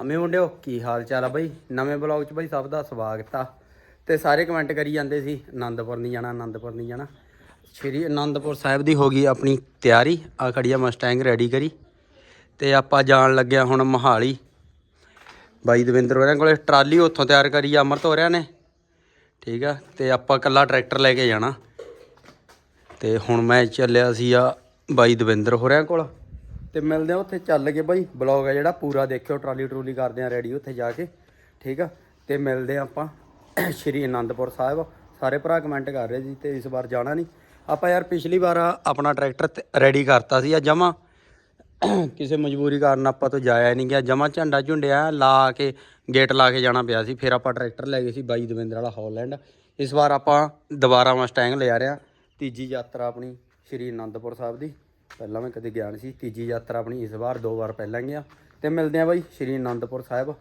ਅਮੇ ਮੁੰਡਿਓ, ਕੀ ਹਾਲ ਚਾਲ ਆ ਬਾਈ? ਨਵੇਂ ਬਲੌਗ 'ਚ ਬਾਈ ਸਭ ਦਾ ਸਵਾਗਤ ਆ। ਤੇ ਸਾਰੇ ਕਮੈਂਟ ਕਰੀ ਜਾਂਦੇ ਸੀ ਆਨੰਦਪੁਰ ਨਹੀਂ ਜਾਣਾ ਆਨੰਦਪੁਰ ਨਹੀਂ ਜਾਣਾ। ਸ਼੍ਰੀ ਆਨੰਦਪੁਰ ਸਾਹਿਬ ਦੀ ਹੋ ਗਈ ਆਪਣੀ ਤਿਆਰੀ, ਆ ਖੜੀ ਆ ਮਸਟੈਂਗ ਰੈਡੀ ਕਰੀ। ਤੇ ਆਪਾਂ ਜਾਣ ਲੱਗਿਆ ਹੁਣ ਮਹਾਲੀ। ਬਾਈ ਦਵਿੰਦਰ ਹੋਰਾਂ ਕੋਲੇ ਟਰਾਲੀ ਉੱਥੋਂ ਤਿਆਰ ਕਰੀ ਆ ਅਮਰਤ ਹੋਰਿਆਂ ਨੇ। ਠੀਕ ਆ, ਤੇ ਆਪਾਂ ਕੱਲਾ ਟਰੈਕਟਰ ਲੈ ਕੇ ਜਾਣਾ। ਤੇ ਹੁਣ ਮੈਂ ਚੱਲਿਆ ਸੀ ਆ ਬਾਈ ਦਵਿੰਦਰ ਹੋਰਿਆਂ ਕੋਲ। ਤੇ ਮਿਲਦੇ ਆ ਉੱਥੇ ਚੱਲ ਕੇ ਬਾਈ। ਬਲੌਗ ਆ ਜਿਹੜਾ, ਪੂਰਾ ਦੇਖਿਓ, ਟਰਾਲੀ ਟਰੂਲੀ ਕਰਦੇ ਆ ਰੈਡੀ ਉੱਥੇ ਜਾ ਕੇ, ਠੀਕ ਆ? ਤੇ ਮਿਲਦੇ ਆ ਆਪਾਂ ਸ਼੍ਰੀ ਅਨੰਦਪੁਰ ਸਾਹਿਬ। ਸਾਰੇ ਭਰਾ ਕਮੈਂਟ ਕਰ ਰਹੇ ਜੀ ਤੇ ਇਸ ਵਾਰ ਜਾਣਾ ਨਹੀਂ। ਆਪਾਂ ਯਾਰ ਪਿਛਲੀ ਵਾਰ ਆਪਣਾ ਟਰੈਕਟਰ ਰੈਡੀ ਕਰਤਾ ਸੀ, ਆ ਜਮਾ ਕਿਸੇ ਮਜਬੂਰੀ ਕਾਰਨ ਆਪਾਂ ਤੋਂ ਜਾਇਆ ਨਹੀਂ ਗਿਆ। ਜਮਾ ਝੰਡਾ ਝੁੰਡਿਆ ਲਾ ਕੇ ਗੇਟ ਲਾ ਕੇ ਜਾਣਾ ਪਿਆ ਸੀ। ਫਿਰ ਆਪਾਂ ਟਰੈਕਟਰ ਲੈ ਗਏ ਸੀ ਬਾਈ ਦਵਿੰਦਰ ਵਾਲਾ ਹੌਲੈਂਡ ਇਸ ਵਾਰ ਆਪਾਂ ਦੁਬਾਰਾ ਮਸਟੈਂਗ ਲਿਆ ਰਿਆ ਤੀਜੀ ਯਾਤਰਾ ਆਪਣੀ ਸ਼੍ਰੀ ਅਨੰਦਪੁਰ ਸਾਹਿਬ ਦੀ। ਪਹਿਲਾਂ ਮੈਂ ਕਦੇ ਗਿਆ ਨਹੀਂ ਸੀ ਤੀਜੀ ਯਾਤਰਾ ਆਪਣੀ ਇਸ ਵਾਰ ਦੋ ਵਾਰ ਪਹਿਲਾਂ ਗਿਆ ਤੇ ਮਿਲਦੇ ਆ ਬਾਈ ਸ਼੍ਰੀ ਅਨੰਦਪੁਰ ਸਾਹਿਬ।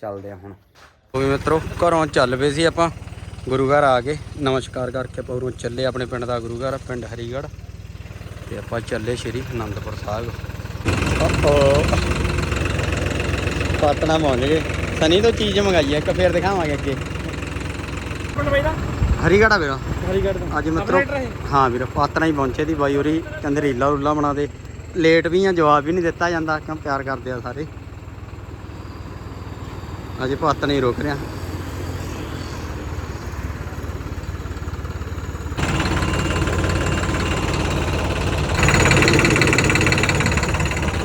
ਚੱਲਦੇ ਆ ਹੁਣ। ਕੋਈ ਮਿੱਤਰੋ ਘਰੋਂ ਚੱਲ ਪਏ ਸੀ ਆਪਾਂ ਗੁਰੂ ਘਰ ਆ ਕੇ। ਨਮਸਕਾਰ ਕਰਕੇ ਆਪਾਂ ਉਰੋਂ ਚੱਲੇ ਆਪਣੇ ਪਿੰਡ ਦਾ ਗੁਰੂ ਘਰ ਪਿੰਡ ਹਰੀਗੜ੍ਹ। ਤੇ ਆਪਾਂ ਚੱਲੇ ਸ਼੍ਰੀ ਅਨੰਦਪੁਰ ਸਾਹਿਬ। ਓ ਪਟਨਾ ਪਹੁੰਚ ਗਏ। ਸਨੀ ਤੋਂ ਚੀਜ਼ ਮੰਗਾਈ ਹੈ ਇੱਕ ਫੇਰ ਦਿਖਾਵਾਂਗੇ ਅੱਗੇ। ਆ ਵੀਰਾ। ਹਰੀਗੜ੍ਹ ਤੋਂ। ਅੱਜ ਮਿੱਤਰੋ ਹਾਂ? ਵੀਰ ਪਾਤਨਾ ਹੀ ਪਹੁੰਚੇ ਦੀ ਬਾਈ ਹੋਰੀ ਕਹਿੰਦੇ ਰੀਲਾ ਰੁੱਲਾ ਬਣਾ ਦੇ ਲੇਟ ਵੀ ਆ ਜਵਾਬ ਵੀ ਨਹੀਂ ਦਿੱਤਾ ਜਾਂਦਾ ਕਿਉਂ ਪਿਆਰ ਕਰਦੇ ਆ ਸਾਰੇ। ਅਜੇ ਪਾਤਨਾ ਹੀ ਰੁਕ ਰਿਆ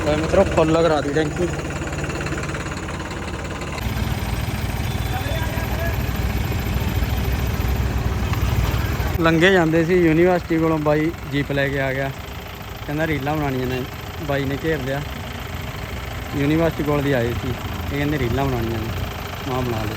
ਬਾਈ ਮਿੱਤਰੋ ਫੁੱਲ ਕਰਾ ਦੀ ਟੈਂਕੀ ਲੰਘੇ ਜਾਂਦੇ ਸੀ ਯੂਨੀਵਰਸਿਟੀ ਕੋਲੋਂ ਬਾਈ ਜੀਪ ਲੈ ਕੇ ਆ ਗਿਆ। ਕਹਿੰਦਾ ਰੀਲਾਂ ਬਣਾਉਣੀਆਂ ਨੇ, ਬਾਈ ਨੇ ਘੇਰ ਲਿਆ। ਯੂਨੀਵਰਸਿਟੀ ਕੋਲ ਦੀ ਆਏ ਸੀ, ਇਹ ਕਹਿੰਦੇ ਰੀਲਾਂ ਬਣਾਉਣੀਆਂ ਨੇ, ਮਾਂ ਬਣਾ ਲਓ।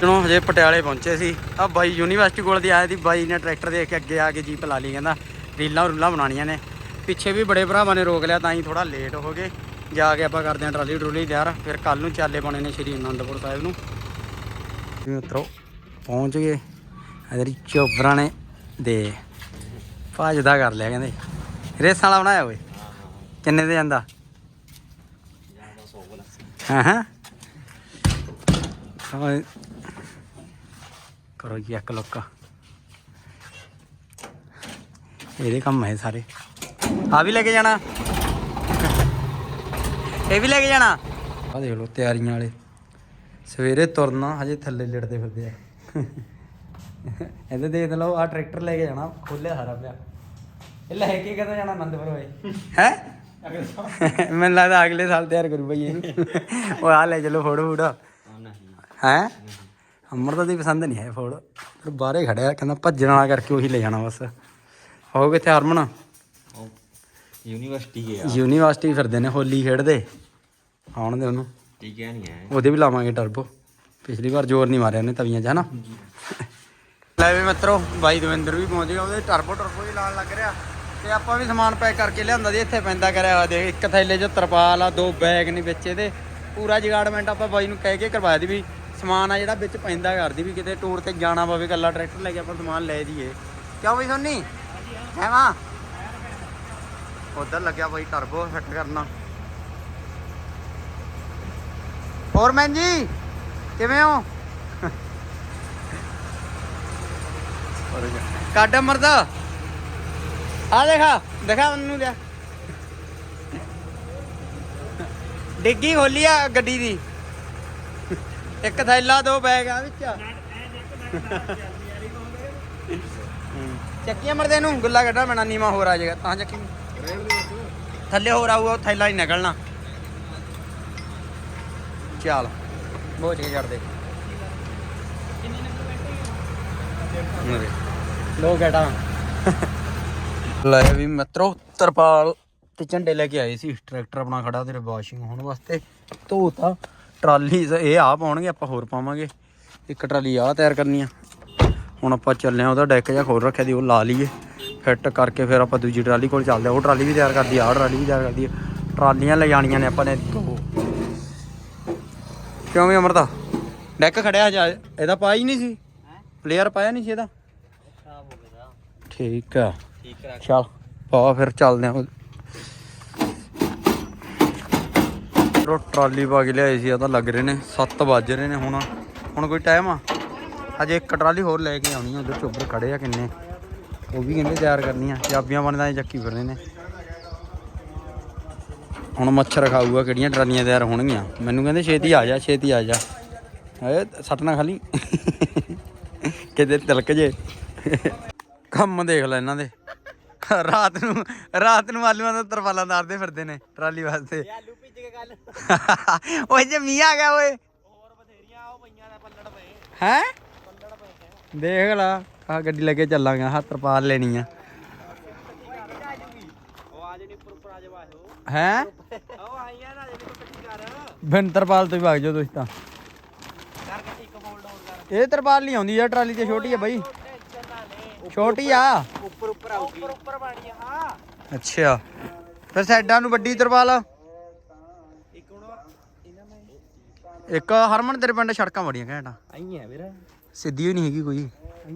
ਜਦੋਂ ਹਜੇ ਪਟਿਆਲੇ ਪਹੁੰਚੇ ਸੀ। ਆ ਬਾਈ ਯੂਨੀਵਰਸਿਟੀ ਕੋਲ ਦੀ ਆਇਆ ਸੀ, ਬਾਈ ਨੇ ਟਰੈਕਟਰ ਦੇਖ ਕੇ ਅੱਗੇ ਆ ਕੇ ਜੀਪ ਲਾ ਲਈ, ਕਹਿੰਦਾ ਰੀਲਾਂ ਰੂਲਾਂ ਬਣਾਉਣੀਆਂ ਨੇ। ਪਿੱਛੇ ਵੀ ਬੜੇ ਭਰਾਵਾਂ ਨੇ ਰੋਕ ਲਿਆ, ਤਾਂ ਹੀ ਥੋੜਾ ਲੇਟ ਹੋ ਗਏ। ਜਾ ਕੇ ਆਪਾਂ ਕਰਦੇ ਹਾਂ ਟਰਾਲੀ ਟਰੂਲੀ ਤਿਆਰ, ਫਿਰ ਕੱਲ ਨੂੰ ਚਾਲੇ ਪਾਉਣੇ ਨੇ ਸ਼੍ਰੀ ਅਨੰਦਪੁਰ ਸਾਹਿਬ ਨੂੰ। ਜੀ ਮਿੱਤਰੋ ਪਹੁੰਚ ਗਏ। ਇਧਰ ਚੋਬਰਾਂ ਨੇ ਦੇ ਭੱਜਦਾ ਕਰ ਲਿਆ ਕਹਿੰਦੇ। ਰੇਸਾਂ ਵਾਲਾ ਬਣਾਇਆ ਓਏ। ਕਿੰਨੇ ਤੇ ਜਾਂਦਾ? ਹਾਂ ਹਾਂ। ਕਰੋ ਜੀ ਇੱਕ ਲੋਕਾ। ਇਹਦੇ ਕੰਮ ਹੈ ਸਾਰੇ। ਆ ਵੀ ਲੈ ਕੇ ਜਾਣਾ। ਇਹ ਵੀ ਲੈ ਕੇ ਜਾਣਾ। ਆ ਦੇਖ ਲਓ ਤਿਆਰੀਆਂ ਵਾਲੇ। ਸਵੇਰੇ ਤੁਰਨਾ, ਹਜੇ ਥੱਲੇ ਲਿੜਦੇ ਫਿਰਦੇ ਆ। ਇਹਦੇ ਦੇਖ ਲਓ ਆ ਟਰੈਕਟਰ ਲੈ ਕੇ ਜਾਣਾ ਖੋਲਿਆ ਸਾਰਾ ਪਿਆ। ਇਹ ਲੈ ਕੇ ਕਦੋਂ ਜਾਣਾ ਆਨੰਦਪੁਰ ਹੋਏ ਹੈ? ਮੈਨੂੰ ਲੱਗਦਾ ਅਗਲੇ ਸਾਲ ਤਿਆਰ ਕਰੂ ਬਈ ਇਹਨੂੰ ਉਹ ਆ ਲੈ ਚਲੋ ਫੋਟੋ ਫੋਟੋ ਹੈ? ਅਮਰਤਾ ਦੀ ਪਸੰਦ ਨਹੀਂ ਹੈ ਫੋੜ। ਫਿਰ ਬਾਹਰੇ ਖੜਿਆ ਕਹਿੰਦਾ ਭੱਜਣ ਵਾਲਾ ਕਰਕੇ ਉਹੀ ਲੈ ਜਾਣਾ ਬਸ। ਹੋ ਕਿੱਥੇ ਹਰਮਨ? ਯੂਨੀਵਰਸਿਟੀ ਗਿਆ। ਯੂਨੀਵਰਸਿਟੀ ਫਿਰਦੇ ਨੇ ਹੋਲੀ ਖੇਡਦੇ। ਆਉਣ ਦੇ ਉਹਨੂੰ। ਠੀਕ ਹੈ ਨਹੀਂ ਹੈ। ਉਹਦੇ ਵੀ ਲਾਵਾਂਗੇ ਟਰਬੋ ਪਿਛਲੀ ਵਾਰ ਜ਼ੋਰ ਨਹੀਂ ਮਾਰਿਆ ਉਹਨੇ ਤਵੀਆਂ 'ਚ, ਹਨਾ? ਲੈ ਵੀ ਮਿੱਤਰੋ, ਬਾਈ ਦਵਿੰਦਰ ਵੀ ਪਹੁੰਚ ਗਿਆ, ਉਹਦੇ ਟਰਬੋ ਟਰਬੋ ਹੀ ਲਾਣ ਲੱਗ ਰਿਹਾ। ਤੇ ਆਪਾਂ ਵੀ ਸਮਾਨ ਪੈਕ ਕਰਕੇ ਲਿਆਂਦਾ ਜੀ, ਇੱਥੇ ਪੈਂਦਾ ਕਰਿਆ ਹੋਇਆ ਦੇਖ, ਇੱਕ ਥੈਲੇ 'ਚ ਤਰਪਾਲ ਆ, ਦੋ ਬੈਗ ਨਹੀਂ ਵਿੱਚ ਇਹਦੇ। ਪੂਰਾ ਜਗਾੜਮੈਂਟ ਆਪਾਂ ਬਾਈ ਨੂੰ ਕਹਿ ਕੇ ਕਰਵਾਇਆ ਦੀ ਵੀ ਸਮਾਨ ਆ ਜਿਹੜਾ ਵਿੱਚ ਪੈਂਦਾ ਕਰਦੀ ਵੀ ਕਿਤੇ ਟੂਰ ਤੇ ਜਾਣਾ ਪਵੇ ਕੱਲਾ ਟਰੈਕਟਰ ਲੈ ਕੇ ਆਪਾਂ ਸਮਾਨ ਲੈ ਜੀਏ ਕਿਉਂ ਬਈ ਸੋਨੀ? ਐਵਾਂ? ਉਧਰ ਲੱਗਿਆ ਬਾਈ ਟਰਬੋ ਫਿੱਟ ਕਰਨਾ। ਫੋਰਮੈਨ ਜੀ ਕਿਵੇਂ ਹੋ? ਕੱਢ ਮਰਦਾ ਆ ਦੇਖਾ ਦੇਖਾ ਮੈਨੂੰ ਲਿਆ। ਡਿੱਗੀ ਖੋਲੀ ਆ ਗੱਡੀ ਦੀ। ਇੱਕ ਥੈਲਾ, ਦੋ ਬੈਗ ਆ ਵਿੱਚ। ਹੂੰ। ਚੱਕੀਆਂ ਮਰਦੇ ਨੂੰ ਗੁੱਲਾ ਕੱਢਾ ਮੈਨਾਂ ਨੀਵਾ ਹੋਰ ਆ ਜਾਏਗਾ। ਤਾਂ ਚੱਕੀ। ਥੱਲੇ ਹੋਰ ਆਊਗਾ ਥੈਲਾ ਹੀ ਨਿਕਲਣਾ। ਚੱਲ। ਬੋਝ ਕੇ ਛੱਡ ਲੋ ਗੇਟਾ ਲੈ ਵੀ ਮਿੱਤਰੋ, ਤਰਪਾਲ ਤੇ ਝੰਡੇ ਲੈ ਕੇ ਆਏ ਸੀ। ਟਰੈਕਟਰ ਆਪਣਾ ਖੜਾ, ਤੇਰੇ ਵਾਸ਼ਿੰਗ ਹੋਣ ਵਾਸਤੇ। ਧੋਤਾ, ਟਰਾਲੀ ਇਹ ਆ ਪਾਉਣਗੇ ਆਪਾਂ ਹੋਰ ਪਾਵਾਂਗੇ। ਇੱਕ ਟਰਾਲੀ ਆ ਤਿਆਰ ਕਰਨੀ ਆ। ਹੁਣ ਆਪਾਂ ਚੱਲੇ ਆ ਉਹਦਾ ਡੈਕ ਜਿਹਾ ਖੋਲ ਰੱਖਿਆ ਦੀ, ਉਹ ਲਾ ਲਈਏ। ਫਿੱਟ ਕਰਕੇ ਫਿਰ ਆਪਾਂ ਦੂਜੀ ਟਰਾਲੀ ਕੋਲ ਚੱਲਦੇ ਆ ਉਹ ਟਰਾਲੀ ਵੀ ਤਿਆਰ ਕਰਦੀ ਆ, ਆਹ ਟਰਾਲੀ ਵੀ ਤਿਆਰ ਕਰਦੀ ਆ। ਟਰਾਲੀਆਂ ਲੈ ਜਾਣੀਆਂ ਨੇ ਆਪਾਂ ਨੇ ਦੋ। ਕਿਉਂ ਵੀ ਅਮਰਦਾ ਡੈਕ ਖੜਿਆ ਜਾ ਇਹਦਾ ਪਾਇਆ ਹੀ ਨਹੀਂ ਸੀ। ਪਲੇਅਰ ਪਾਇਆ ਨਹੀਂ ਸੀ ਇਹਦਾ। ਠੀਕ ਆ। ਠੀਕ ਕਰਾ ਚੱਲ ਪਾ ਫਿਰ, ਚੱਲਦੇ ਆ ਮਿੱਤਰੋ ਟਰਾਲੀ ਪਾ ਕੇ ਲਿਆਏ ਸੀ ਆ ਤਾਂ ਲੱਗ ਰਹੇ ਨੇ। 7 ਵੱਜ ਰਹੇ ਨੇ ਹੁਣ। ਹੁਣ ਕੋਈ ਟਾਈਮ ਆ? ਹਜੇ ਇੱਕ ਟਰਾਲੀ ਹੋਰ ਲੈ ਕੇ ਆਉਣੀ ਆ ਉਧਰ ਚੋਬਰ ਖੜੇ ਆ ਕਿੰਨੇ। ਉਹ ਵੀ ਕਹਿੰਦੇ ਤਿਆਰ ਕਰਨੀ ਆ। ਚਾਬੀਆਂ ਬਣਦਾ ਚੱਕੀ ਫਿਰਦੇ ਨੇ। ਹੁਣ ਮੱਛਰ ਖਾਊਗਾ, ਕਿਹੜੀਆਂ ਟਰਾਲੀਆਂ ਤਿਆਰ ਹੋਣਗੀਆਂ? ਮੈਨੂੰ ਕਹਿੰਦੇ ਛੇਤੀ ਆ ਜਾ, ਛੇਤੀ ਆ ਜਾ। ਏ ਸੱਟ ਨਾ ਖਾਲੀ ਕਿਤੇ ਤਿਲਕ ਜੇ। ਕੰਮ ਦੇਖ ਲੈ ਇਹਨਾਂ ਦੇ। ਰਾਤ ਨੂੰ ਰਾਤ ਨੂੰ ਆਲੂਆਂ ਦਾ ਤਰਪਾਲਾਂ ਤਾਰਦੇ ਫਿਰਦੇ ਨੇ ਟਰਾਲੀ ਵਾਸਤੇ। ਆਲੂ ਭਿੱਜ ਕੇ ਗੱਲ ਓਏ, ਜੇ ਮੀਂਹ ਆ ਗਿਆ, ਓਏ। ਹੋਰ ਬਥੇਰੀਆਂ ਉਹ ਪਈਆਂ ਨੇ ਪੱਲੜ ਪਏ ਹੈ? ਪੱਲੜ ਪਏ ਦੇਖ ਲਾ ਆ ਗੱਡੀ ਲੈ ਕੇ ਚੱਲਾਂਗੇ ਆਹ ਤਰਪਾਲ ਲੈਣੀ ਆ ਉਹ ਆ ਜਣੀ ਉੱਪਰ ਉੱਪਰ ਆ ਜਾ ਵਾਹੋ ਹੈ? ਉਹ ਆਈਆਂ ਨਾ ਜਿਹੜੀ ਤੂੰ ਕੱਟੀ ਕਰ ਬਿਨ ਤਰਪਾਲ ਤੋਂ ਹੀ ਭਾਗ ਜਾਓ ਤੁਸੀਂ ਤਾਂ। ਕਰਕੇ ਇੱਕ ਫੋਲਡ ਆਨ ਕਰ। ਇਹ ਤਰਪਾਲ ਨਹੀਂ ਆਉਂਦੀ ਯਾਰ ਟਰਾਲੀ ਤੇ ਛੋਟੀ ਆ ਬਾਈ। ਛੋਟੀ ਆ। ਉੱਪਰ ਉੱਪਰ ਆਉਗੀ ਉੱਪਰ ਉੱਪਰ ਬਾਣੀ ਹਾਂ। ਅੱਛਾ। ਫਿਰ ਸਾਈਡਾਂ ਨੂੰ ਵੱਡੀ ਤਰਪਾਲ। ਇੱਕ ਹੁਣ ਇਹਨਾਂ ਮੈਂ ਇੱਕ ਹਰਮਨ ਤੇਰੇ ਪਿੰਡ ਸੜਕਾਂ ਬੜੀਆਂ ਘੈਂਟਾ ਆਈ ਹੈ ਵੀਰ। ਸਿੱਧੀ ਵੀ ਨਹੀਂ ਹੈਗੀ ਕੋਈ।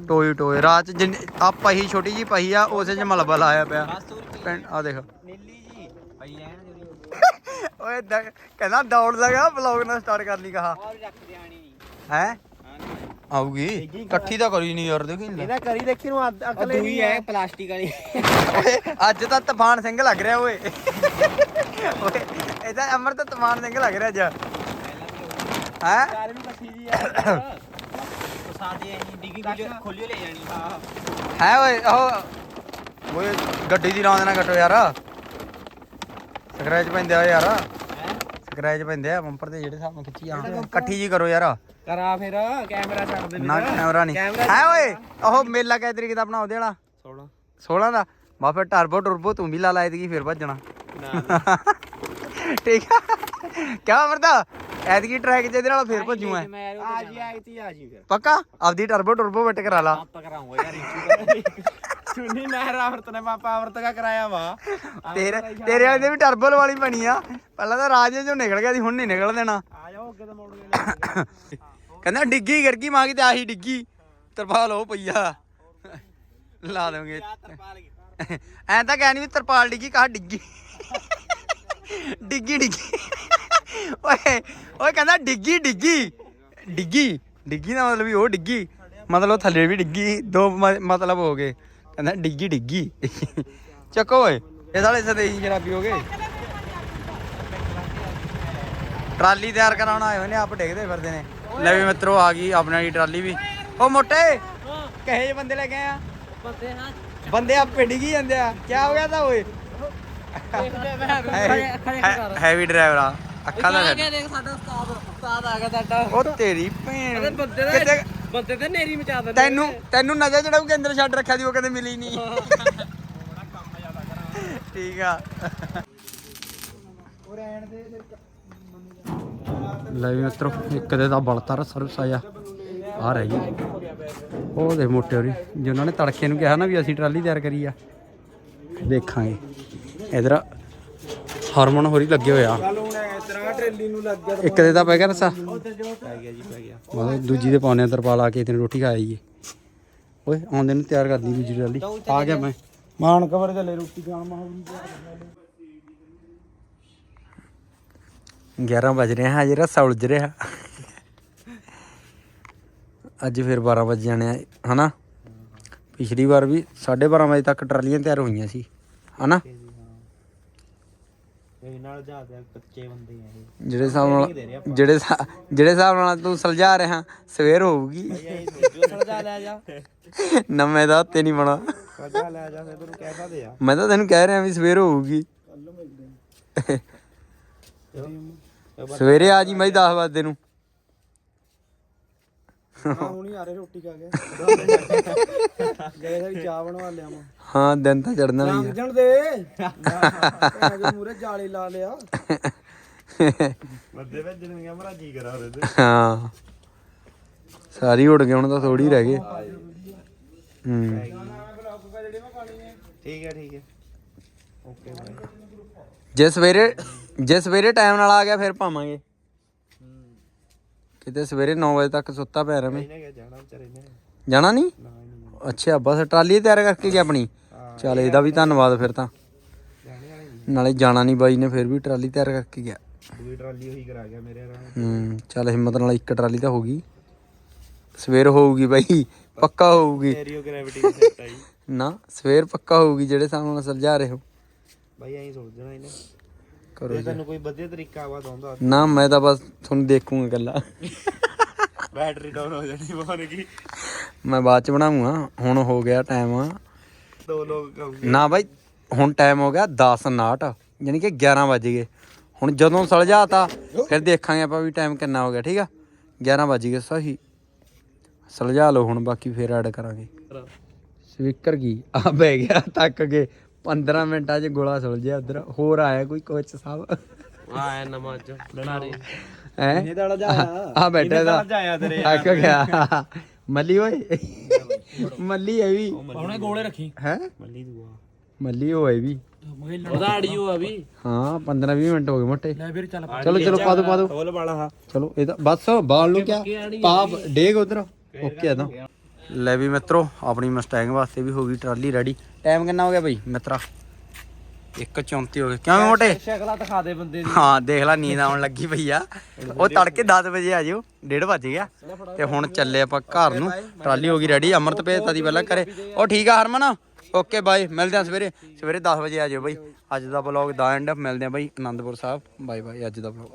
ਟੋਏ ਟੋਏ। ਰਾਤ ਚ ਜਿੰਨ- ਆ ਪਹੀ ਛੋਟੀ ਜੀ ਪਹੀ ਆ ਉਸੇ ਚ ਮਲਬਾ ਲਾਇਆ ਪਿਆ। ਪਿੰਡ ਆ ਦੇਖ ਨੀਲੀ ਜੀ ਪਈ ਲੈਣ ਜਿਹੜੀ ਓਏ ਦ- ਕਹਿੰਦਾ ਦੌੜ ਲਗਾ ਬਲੌਗ ਨਾਲ ਸਟਾਰਟ ਕਰ ਲਈ ਕਹਾ। ਔਰ ਰੱਖ ਦਿਆਣੀ ਹੈ? ਹਾਂ ਆਊਗੀ? ਇਕੱਠੀ ਤਾਂ ਕਰੀ ਨਹੀਂ ਯਾਰ ਦੇਖੀ ਲੈ। ਇਹਦਾ ਕਰੀ ਦੇਖੀ ਨੂੰ ਅਕਲ ਹੀ ਹੈ। ਪਲਾਸਟਿਕ ਵਾਲੀ। ਓਏ ਅੱਜ ਤਾਂ ਤੂਫਾਨ ਸਿੰਘ ਲੱਗ ਰਿਹਾ ਓਏ। ਓਏ ਇਹਦਾ ਅਮਰ ਤਾਂ ਤੂਫਾਨ ਸਿੰਘ ਲੱਗ ਰਿਹਾ ਅੱਜ। ਹੈ? ਸਾਰੇ ਨੂੰ ਕੱਠੀ ਜੀ ਆ। ਸਾਦੇ ਐਂ ਡਿੱਗੀ ਖੋਲਿਓ ਲੈ ਜਾਣੀ। ਹਾਂ। ਹੈ ਓਏ ਉਹ ਓਏ ਗੱਡੀ ਦੀ ਲਾਉਂਦੇ ਨਾ ਕੱਟੋ ਯਾਰ। ਸਕ੍ਰੈਚ ਪੈਂਦੇ ਆ ਯਾਰ। ਹੈ? ਸਕ੍ਰੈਚ ਪੈਂਦੇ ਆ ਬੰਪਰ ਤੇ ਜਿਹੜੇ ਹਿਸਾਬ ਨਾਲ ਖਿੱਚੀ ਆ। ਇਕੱਠੀ ਜੀ ਕਰੋ ਯਾਰ। ਕਰਾ ਫਿਰ ਕੈਮਰਾ ਛੱਡ ਦੇ ਨਾ ਕੈਮਰਾ ਨਹੀਂ। ਕੈਮਰਾ ਹੈ ਓਏ ਉਹ ਮੇਲਾ ਕਿਹ ਤਰੀਕੇ ਦਾ ਬਣਾਉਂਦੇ ਵਾਲਾ? 16 16 ਦਾ? ਬਾ ਫਿਰ ਟਰਬੋ ਟਰਬੋ ਤੂੰ ਵੀ ਲਾ ਲਾਇ ਦੀ ਫਿਰ ਭੱਜਣਾ ਨਾ ਠੀਕ ਆ। ਕਿਆ ਮਰਦਾ ਐਤਕੀ ਟਰੈਕ ਜਿਹਦੇ ਨਾਲ ਫਿਰ ਭੱਜੂ ਐ ਆ ਜੀ ਆਈ ਤੀ ਆ ਜੀ ਫਿਰ। ਪੱਕਾ? ਆਪਦੀ ਟਰਬੋ ਟਰਬੋ ਬਿਟ ਕਰਾ ਲਾ। ਆਪ ਕਰਾਉਂਗਾ ਯਾਰ ਚੁੰਨੀ ਨਹਿਰ ਆਵਰਤ ਨੇ ਪਾਪਾ ਆਵਰਤ ਕਾ ਕਰਾਇਆ ਵਾ। ਤੇਰੇ ਤੇਰੇ ਵਾਲੇ ਦੇ ਵੀ ਟਰਬੋ ਵਾਲੀ ਬਣੀ ਆ। ਪਹਿਲਾਂ ਤਾਂ ਰਾਜ ਚੋਂ ਨਿਕਲ ਗਿਆ ਸੀ ਹੁਣ ਨਹੀਂ ਨਿਕਲ ਦੇਣਾ। ਆ ਜਾਓ ਅੱਗੇ ਤਾਂ ਮੋੜ ਗਏ। ਕਹਿੰਦਾ ਡਿੱਗੀ ਗੜਕੀ ਮਾਂ ਤੇ ਆਹੀ ਡਿੱਗੀ। ਤਰਪਾਲ ਉਹ ਪਈਆ ਲਾ ਦੇਵਾਂਗੇ। ਐਂ ਤਾਂ ਕਹਿ ਨਹੀਂ ਵੀ ਤਰਪਾਲ ਡਿੱਗੀ ਕਹਾ ਡਿੱਗੀ। ਡਿੱਗੀ ਡਿੱਗੀ। ਓਏ ਓਏ ਕਹਿੰਦਾ ਡਿੱਗੀ ਡਿੱਗੀ। ਡਿੱਗੀ। ਡਿੱਗੀ ਦਾ ਮਤਲਬ ਵੀ ਉਹ ਡਿੱਗੀ। ਮਤਲਬ ਥੱਲੇ ਵੀ ਡਿੱਗੀ। ਦੋ ਮਤਲਬ ਹੋ ਗਏ। ਕਹਿੰਦਾ ਡਿੱਗੀ ਡਿੱਗੀ। ਚੱਕੋ ਓਏ ਇਹ ਸਾਲੇ ਸਦੇਹੀ ਸ਼ਰਾਬੀ ਹੋ ਗਏ। ਟਰਾਲੀ ਤਿਆਰ ਕਰਾਉਣ ਆਏ ਹੋਏ ਨੇ ਆਪ ਡਿੱਗਦੇ ਫਿਰਦੇ ਨੇ। ਲੈ ਵੀ ਮਿੱਤਰੋ ਆ ਗਈ ਆਪਣੇ ਵਾਲੀ ਟਰਾਲੀ ਵੀ। ਉਹ ਮੋਟੇ ਕਹੇ ਜਿਹੇ ਬੰਦੇ ਲੈ ਕੇ ਆ? ਬੰਦੇ ਹਾਂ। ਬੰਦੇ ਆਪੇ ਡਿੱਗੀ ਜਾਂਦੇ ਆ। ਕੀ ਹੋ ਗਿਆ ਤਾਂ ਓਏ? ਹੈਵੀ ਡਰਾਈਵਰ ਆ। ਅੱਖਾਂ ਦਾ ਛੱਡ। ਦੇਖ ਸਾਡਾ ਉਸਤਾਦ ਉਸਤਾਦ ਆ ਗਿਆ ਸਾਡਾ। ਉਹ ਤੇਰੀ ਭੈਣ। ਦਾ ਕਿਤੇ ਬੰਦੇ ਤੇ ਨੇਰੀ ਮਚਾ ਦਿੰਦੇ ਤੈਨੂੰ ਤੈਨੂੰ ਨਜ਼ਰ ਚੜਾਉ ਕੇ ਅੰਦਰ ਛੱਡ ਰੱਖਿਆ ਦੀ ਉਹ ਕਦੇ ਮਿਲੀ ਨਹੀਂ। ਠੀਕ ਆ। ਲੈ ਵੀ ਮਿੱਤਰੋ ਇੱਕ ਦੇ ਤਾਂ ਬਲਤਰ ਸਰਵਿਸ ਆਇਆ। ਆ ਰਹੀ ਉਹ ਦੇ ਮੋਟੇ ਹੋਰੀ ਜਿਨ੍ਹਾਂ ਨੇ ਤੜਕੇ ਨੂੰ ਕਿਹਾ ਨਾ ਵੀ ਅਸੀਂ ਟਰਾਲੀ ਤਿਆਰ ਕਰੀ ਆ। ਦੇਖਾਂਗੇ। ਇਧਰ ਹਾਰਮੋਨ ਹੋਰੀ ਲੱਗੇ ਹੋਇਆ ਟ੍ਰੇਲੀ ਨੂੰ ਲੱਗ ਗਿਆ ਇੱਕ ਦੇ ਤਾਂ ਪੈ ਗਿਆ ਰਸਾ। ਪੈ ਗਿਆ ਜੀ ਪੈ ਗਿਆ। ਮਤਲਬ ਦੂਜੀ ਦੇ ਪਾਉਣੇ ਤਰਪਾਲ ਆ ਕੇ ਤੈਨੂੰ ਰੋਟੀ ਖਾ ਆਈਏ। ਓਏ ਆਉਂਦੇ ਨੂੰ ਤਿਆਰ ਕਰਦੀ ਦੂਜੀ ਟਰਾਲੀ। ਆ ਗਿਆ ਮੈਂ। ਮਾਨ ਕਵਰ ਚੱਲੇ ਰੋਟੀ ਖਾਣ ਮਾ 11 ਵਜ ਰਹੇ ਆ ਹਜੇ ਰਸਾ ਉਲਝ ਰਿਹਾ। ਅੱਜ ਫਿਰ 12 ਵਜ ਜਾਣੇ ਆ ਹਨਾ? ਪਿਛਲੀ ਵਾਰ ਵੀ 12:30 ਵਜੇ ਤੱਕ ਟਰਾਲੀਆਂ ਤਿਆਰ ਹੋਈਆਂ ਸੀ ਹਨਾ? ਇਹ ਨਾਲ ਜਾ ਤੇ ਕੱਚੇ ਬੰਦੇ ਆ ਇਹ। ਜਿਹੜੇ ਹਿਸਾਬ ਨਾਲ ਜਿਹੜੇ ਹਿਸਾ- ਜਿਹੜੇ ਹਿਸਾਬ ਨਾਲ ਤੂੰ ਸੁਲਝਾ ਰਿਹਾ ਸਵੇਰ ਹੋਊਗੀ। ਜੋ ਸਲਜਾ ਲੈ ਜਾ। ਨਵੇਂ ਦਾ ਹੱਤੇ ਨਹੀਂ ਬਣਾ। ਸਲਜਾ ਲੈ ਜਾ ਫਿਰ ਤੈਨੂੰ ਕਹਿ ਸਕਦੇ ਆ ਮੈਂ ਤਾਂ ਤੈਨੂੰ ਕਹਿ ਰਿਹਾ ਵੀ ਸਵੇਰ ਹੋਊਗੀ। ਸਵੇਰੇ ਆ ਜੀ ਮੈਂ 10 ਵਜੇ ਨੂੰ। ਹੁਣ ਹੀ ਆ ਰਹੇ ਰੋਟੀ ਖਾ ਕੇ। ਗਏ ਸੀ ਚਾਹ ਬਣਵਾ ਲਿਆ ਮੈਂ। ਹਾਂ ਦਿਨ ਤਾਂ ਚੜਨਾ ਵੀ ਆ। ਜਣ ਦੇ। ਮੂਰੇ ਜਾਲੀ ਲਾ ਲਿਆ। ਬੰਦੇ ਭੇਜਣ ਨੂੰ ਕੈਮਰਾ ਜੀ ਕਰਾ ਉਹਦੇ ਤੇ? ਹਾਂ। ਸਾਰੀ ਉੜ ਗਏ ਹੁਣ ਤਾਂ ਥੋੜੀ ਰਹਿ ਗਏ। ਹੂੰ। ਠੀਕ ਹੈ ਠੀਕ ਹੈ। ਓਕੇ ਬਾਈ ਜੇ ਸਵੇਰੇ ਜੇ ਸਵੇਰੇ ਟਾਈਮ ਨਾਲ ਆ ਗਿਆ ਫਿਰ ਪਾਵਾਂਗੇ ਕਿਤੇ ਸਵੇਰੇ 9 ਵਜੇ ਤੱਕ ਸੁੱਤਾ ਪਿਆ ਰਵੇਂ। ਜਾਣਾ ਨਹੀਂ ਨਹੀਂ। ਅੱਛਾ ਬਸ ਟਰਾਲੀ ਤਿਆਰ ਕਰਕੇ ਗਿਆ ਆਪਣੀ। ਚੱਲ ਇਹਦਾ ਵੀ ਧੰਨਵਾਦ ਫਿਰ ਤਾਂ। ਨਾਲੇ ਜਾਣਾ ਨਹੀਂ ਬਾਈ ਨੇ ਫਿਰ ਵੀ ਟਰਾਲੀ ਤਿਆਰ ਕਰਕੇ ਗਿਆ। ਦੂਜੀ ਟਰਾਲੀ ਉਹੀ ਕਰਾ ਗਿਆ ਮੇਰੇ ਨਾਲ। ਹੂੰ ਚੱਲ ਹਿੰਮਤ ਨਾਲ ਇੱਕ ਟਰਾਲੀ ਤਾਂ ਹੋ ਗਈ। ਸਵੇਰ ਹੋਊਗੀ ਬਾਈ ਪੱਕਾ ਹੋਊਗੀ। ਏਰੀਓ ਗ੍ਰੈਵਿਟੀ ਦੀ ਸੈੱਟ ਆਈ ਨਾ ਸਵੇਰ ਪੱਕਾ ਹੋਊਗੀ ਜਿਹੜੇ ਸਾਨੂੰ ਨਾਲ ਸੁਲਝਾ ਰਹੇ ਹੋ। ਬਾਈ ਐਂ ਸੋਚ ਦੇਣਾ ਇਹਨੇ। ਕਰੋ ਜੇ ਜੀ। ਤੈਨੂੰ ਕੋਈ ਵਧੀਆ ਤਰੀਕਾ ਆਵਾ ਦਉਂਦਾ ਨਾ ਮੈਂ ਤਾਂ ਬਸ ਤੁਹਾਨੂੰ ਦੇਖੂਗਾ ਗੱਲਾਂ ਬੈਟਰੀ ਡਾਊਨ ਹੋ ਜਾਣੀ ਫੋਨ ਕੀ। ਮੈਂ ਬਾਅਦ ਚ ਬਣਾਉਂਗਾ ਹੁਣ ਹੋ ਗਿਆ ਟਾਈਮ ਦੋ ਲੋਕ ਕਹੂੰਗੇ ਨਾ ਬਾਈ ਹੁਣ ਟਾਈਮ ਹੋ ਗਿਆ 10:59 ਯਾਨੀ ਕਿ 11 ਵੱਜ ਗਏ। ਹੁਣ ਜਦੋਂ ਸੁਲਝਾਤਾ ਫਿਰ ਦੇਖਾਂਗੇ ਆਪਾਂ ਵੀ ਟਾਈਮ ਕਿੰਨਾ ਹੋ ਗਿਆ ਠੀਕ ਆ? 11 ਵੱਜ ਗਏ ਸਹੀ। ਸੁਲਝਾ ਲਓ ਹੁਣ ਬਾਕੀ ਫੇਰ ਐਡ ਕਰਾਂਗੇ। ਸਪੀਕਰ ਕੀ? ਆ ਬਹਿ ਗਿਆ ਤੱਕ ਕੇ 15 ਮਿੰਟਾਂ 'ਚ ਗੋਲਾ ਸੁਲਝਿਆ ਉਧਰ। ਹੋਰ ਆਇਆ ਕੋਈ ਕੋਚ ਸਾਹਿਬ? ਆਇਆ ਨਵਾਂ ਚ ਲੜਾਰੇ ਹੈ? ਇਹਨੇ ਤਾਂ ਲਜਾਇਆ ਆ ਬੈਠਾ ਦਾ ਤੱਕ ਗਿਆ। ਮੱਲੀ ਓਏ। ਮੱਲੀ ਹੈ ਵੀ। ਉਹਨੇ ਗੋਲੇ ਰੱਖੀ। ਹੈ? ਮੱਲੀ ਦੂਆ ਮੱਲੀ ਹੋਏ ਵੀ। ਉਹਦਾ ਆੜੀਓ ਆ ਵੀ। ਹਾਂ 15 20 ਮਿੰਟ ਹੋ ਗਏ ਮੋਟੇ। ਲੈ ਫਿਰ ਚੱਲ ਚਲੋ ਚਲੋ ਪਾ ਦੋ ਪਾ ਦੋ। ਟੋਲ ਵਾਲਾ ਹਾਂ। ਚਲੋ ਇਹ ਤਾਂ ਬਸ ਬਾਲ ਨੂੰ ਕਿਆ? ਪਾ ਡੇਗ ਉਧਰ। ਓਕੇ ਆ ਤਾਂ। ਲੈ ਵੀ ਮਿੱਤਰੋ ਆਪਣੀ ਮਸਟੈਂਗ ਵਾਸਤੇ ਵੀ ਹੋ ਗਈ ਟਰਾਲੀ ਰੈਡੀ। ਟਾਈਮ ਕਿੰਨਾ ਹੋ ਗਿਆ ਬਈ ਮਿੱਤਰਾ? 1:34 ਹੋ ਗਏ ਕਿਉਂ ਮੋਟੇ? ਸ਼ਕਲਾ ਦਿਖਾ ਦੇ ਬੰਦੇ ਹਾਂ ਦੇਖ ਲੈ ਨੀਂਦ ਆਉਣ ਲੱਗੀ ਪਈ ਆ। ਉਹ ਤੜਕੇ 10 ਵਜੇ ਆ ਜਿਓ 1:30 ਵੱਜ ਗਿਆ। ਤੇ ਹੁਣ ਚੱਲੇ ਆਪਾਂ ਘਰ ਨੂੰ। ਟਰਾਲੀ ਹੋ ਗਈ ਰੈਡੀ ਅਮਰਤ ਭੇਜਤਾ ਦੀ ਪਹਿਲਾਂ ਕਰੇ। ਉਹ ਠੀਕ ਆ ਹਰਮਨ? ਓਕੇ ਬਾਈ ਮਿਲਦੇ ਆ ਸਵੇਰੇ। ਸਵੇਰੇ 10 ਵਜੇ ਆ ਜਿਓ ਬਾਈ। ਅੱਜ ਦਾ ਬਲੌਗ ਦਾ ਐਂਡ ਮਿਲਦੇ ਆ ਬਾਈ ਆਨੰਦਪੁਰ ਸਾਹਿਬ। ਬਾਈ ਬਾਈ ਅੱਜ ਦਾ ਬਲੌਗ